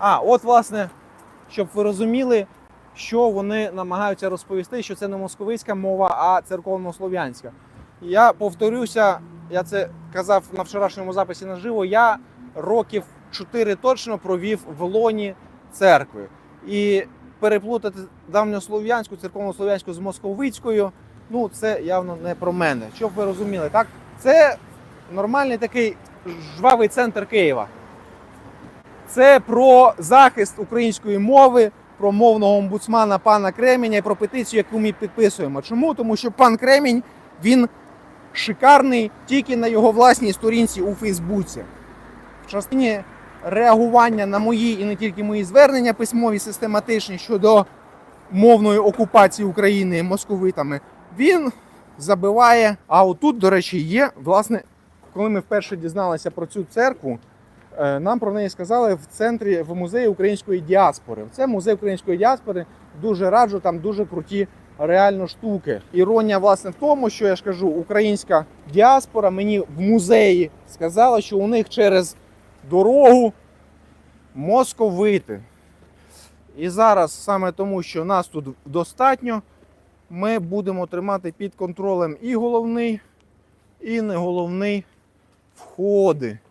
А, от, власне, щоб ви розуміли, що вони намагаються розповісти, що це не московицька мова, а церковнослов'янська. Я повторюся, я це казав на вчорашньому записі наживо. Я років 4 точно провів в лоні церкви. І переплутати давньослов'янську, церковнослов'янську з московицькою, ну це явно не про мене. Щоб ви розуміли, так? Це нормальний такий жвавий центр Києва. Це про захист української мови, про мовного омбудсмана пана Кременя і про петицію, яку ми підписуємо. Чому? Тому що пан Кремінь він шикарний тільки на його власній сторінці у Фейсбуці. В частині реагування на мої і не тільки мої звернення письмові систематичні щодо мовної окупації України московитами, він забиває. А отут, до речі, є, власне, коли ми вперше дізналися про цю церкву, нам про неї сказали в центрі в музеї української діаспори. Це музей української діаспори. Дуже раджу, там дуже круті реально штуки. Іронія, власне, в тому, що я ж кажу, українська діаспора мені в музеї сказала, що у них через дорогу московити. І зараз саме тому, що нас тут достатньо, ми будемо тримати під контролем і головний, і не головний входи.